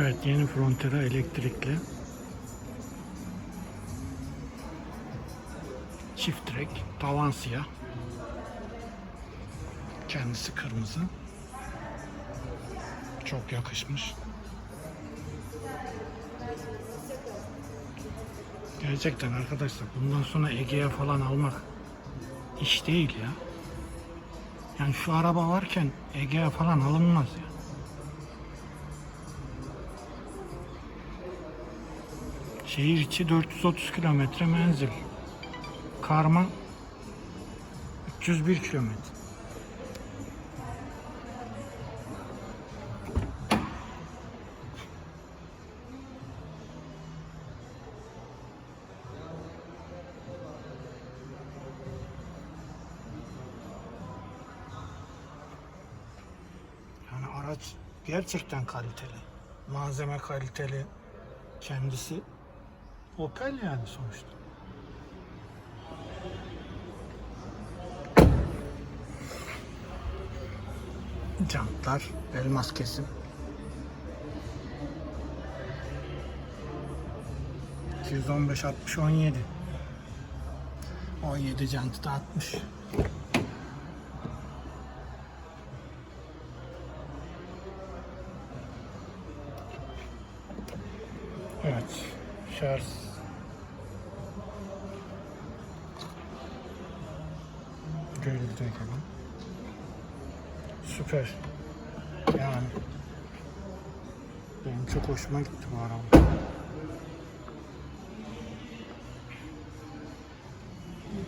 Evet yeni Frontera elektrikli. Çift direk, tavan siyah. Kendisi kırmızı. Çok yakışmış. Gerçekten arkadaşlar bundan sonra Ege'ye falan almak iş değil ya. Yani şu araba varken Ege'ye falan alınmaz ya. Şehir içi 430 kilometre menzil. Karma 301 kilometre. Yani araç gerçekten kaliteli. Malzeme kaliteli. Kendisi Opel yani sonuçta. Jantlar, elmas kesim. ...215, 60, 17. 17 jantı da 60. Evet, şarj Görüldü hemen. Süper. Yani benim çok hoşuma gitti bu araba.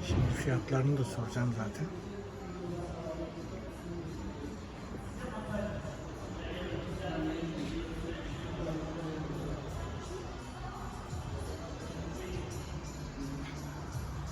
Şimdi fiyatlarını da soracağım zaten.